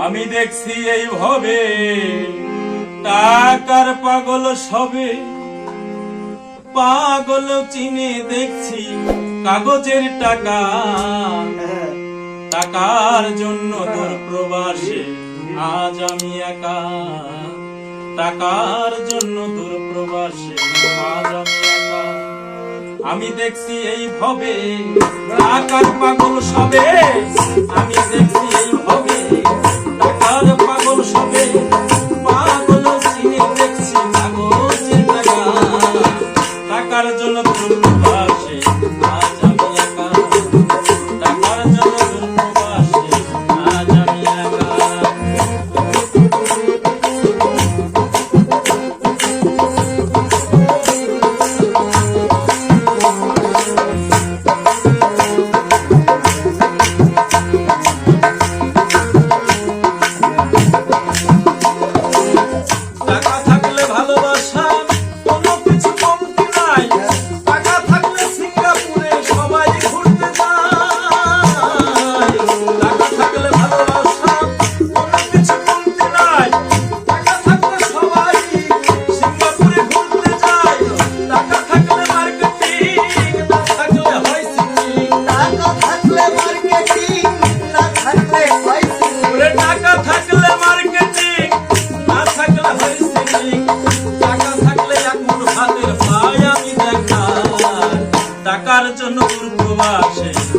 আমি দেখছি এই ভবে টাকার পাগল সবে। পাগল চিনে দেখছি কাগজের টাকা। টাকার জন্য দূর প্রবাসে আজ আমি একা। টাকার জন্য তোর প্রবাসে আজ আমি একা। আমি দেখছি এই ভবে টাকার পাগল সবে। আমি দেখছি টাকার পাগল সবে জন্য পূর্ববাসে।